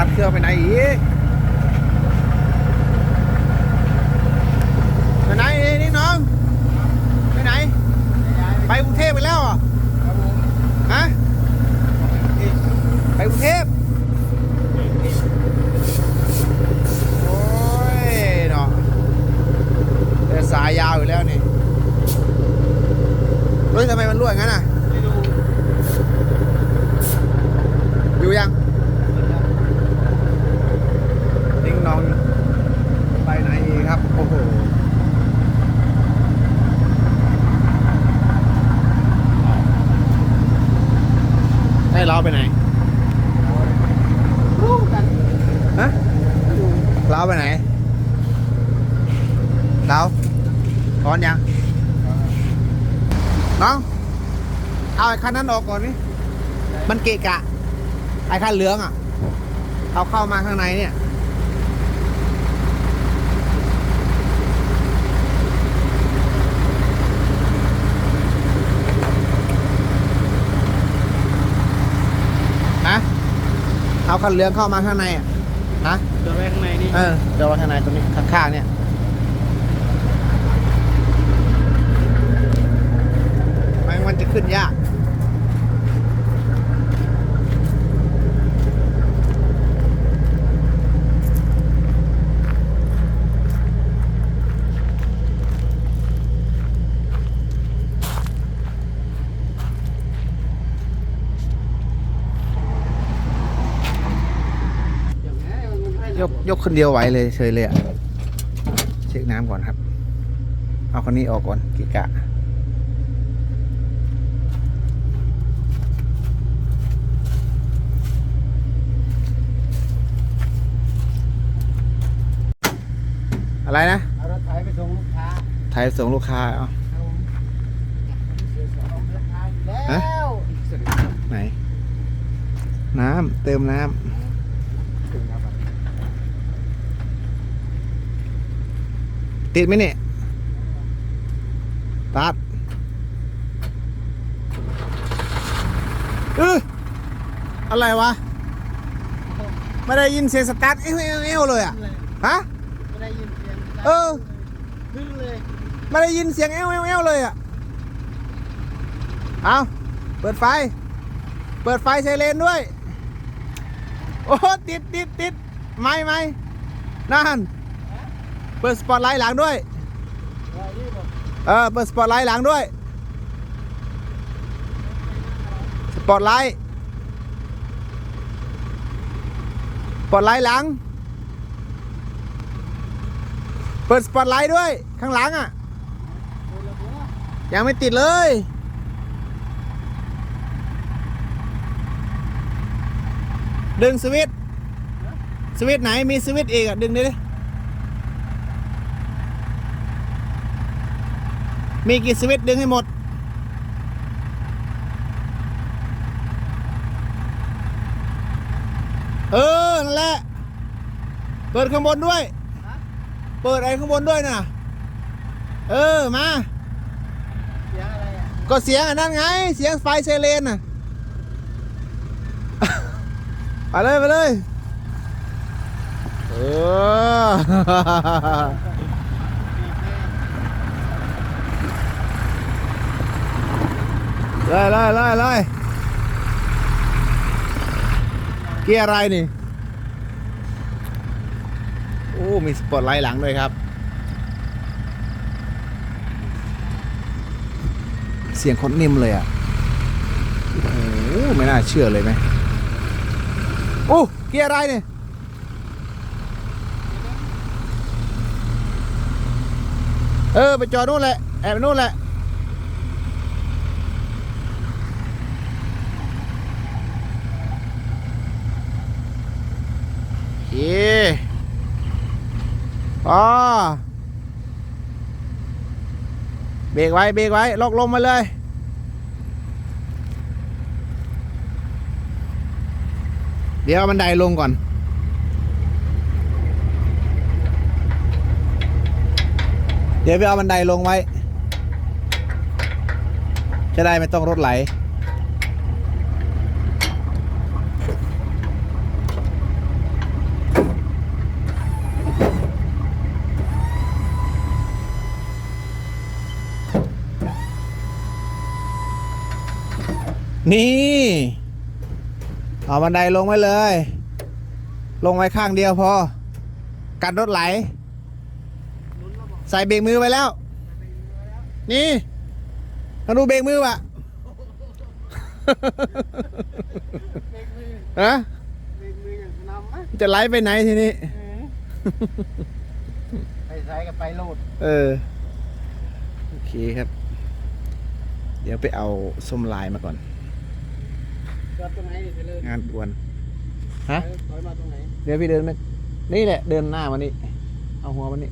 ตาร์ทเครื่องไปไหนอีกไปไหนนี่น้อง ไปไหน ไปกรุงเทพไปแล้วเหรอะฮะไปกรุงเทพโอ้ยเนาะแต่สายยาวอยู่แล้วนี่เฮ้ยทำไมมันรั่วยงั้นอะ อยู่ยังนิ่งนองไปไหนอีกครับ โอ้โห ให้ เราไปไหนรู้กันฮะเราไปไหนเราร้อนยังน้อง เอาไอ้คันนั้นออกก่อนนี่มันเกะกะ ไอ้คันเหลืองอะ เอาเข้ามาข้างในเนี่ย ฮะ เอาคันเหลืองเข้ามาข้างในอะฮะเดินไปข้างในนี่เออเดี๋ยวไว้ข้างในตรงนี้ข้างๆเนี่ยมันมันจะขึ้นยาก อย่างนี้มันให้ ยกยกคนเดียวไหวเลยเฉยเลยอะ เช็คน้ำก่อนครับ เอาคนนี้ออกก่อนกิกะอะไรนะเอารถไถไปส่งลูกค้าไทยส่งลูกค้าเอาเอาเสียสองเดินทางอยู่แล้ฮะวไหน น้ำเติมน้ำ ติดไหมเนี่ยตัดเอออะไรวะ ไม่ได้ยินเสียงสตาร์ทเอ้วเอ้วเอ้วเลยอะฮะไม่ได้ยินเสียงเออขึ้นเลยไม่ได้ยินเสียงเอ้วเอ้วเอ้วเลยอะเอาเปิดไฟ เปิดไฟไซเรนด้วย โอ้โหติดติดติดไม่ไม่นั่น เปิดสปอตไลท์หลังด้วย เออ เปิดสปอตไลท์หลังด้วย สปอตไลท์ สปอตไลท์หลัง เปิดสปอตไลท์ด้วย ข้างหลังอะโอ้ละยังไม่ติดเลยดึงสวิตช์สวิตช์ไหนมีสวิตช์อีกอะ ดึงดิ มีกี่สวิตช์ดึงให้หมด เออ นั่นแหละ เปิดข้างบนด้วย เปิดไอ้ข้างบนด้วยนะเออ มาเสียงอะไรอะก็เสียงอันนั้นไง เสียงไฟไซเรนน่ะ ไปเลย ไปเลย เออ เลยเลยเลยเลยเกียร์อะไรนี่ โอ้ มีสปอตไลท์หลังด้วยครับ เสียงคนนิ่มเลยอะ โอ้ไม่น่าเชื่อเลยไหมโอ้เกียร์อะไรเนี่ยเออ ไปจอดนู่นแหละ แอบนู่นแหละ เย้อ๋อเบรกไว้เบรกไว้ลอกลมมาเลยเดี๋ยวเอาบันไดลงก่อน เดี๋ยวไปเอาบันไดลงไว้ จะได้ไม่ต้องรถไหล นี่ เอาบันไดลงไว้เลย ลงไว้ข้างเดียวพอ กันรถไหล ใส่เบรกมือไว้แล้ว นี่มาดูเบรกมือวะฮะจะไหลไปไหนทีนี้ไปใส่กับไปโลด เออ โอเคครับ เดี๋ยวไปเอาส้มลายมาก่อน จอดตรงไหนนี่เสร็จเลยงานด่วนฮะถอยมาตรงไหน เดี๋ยวพี่เดินมานี่แหละเดินหน้ามานี่เอาหัวมานี่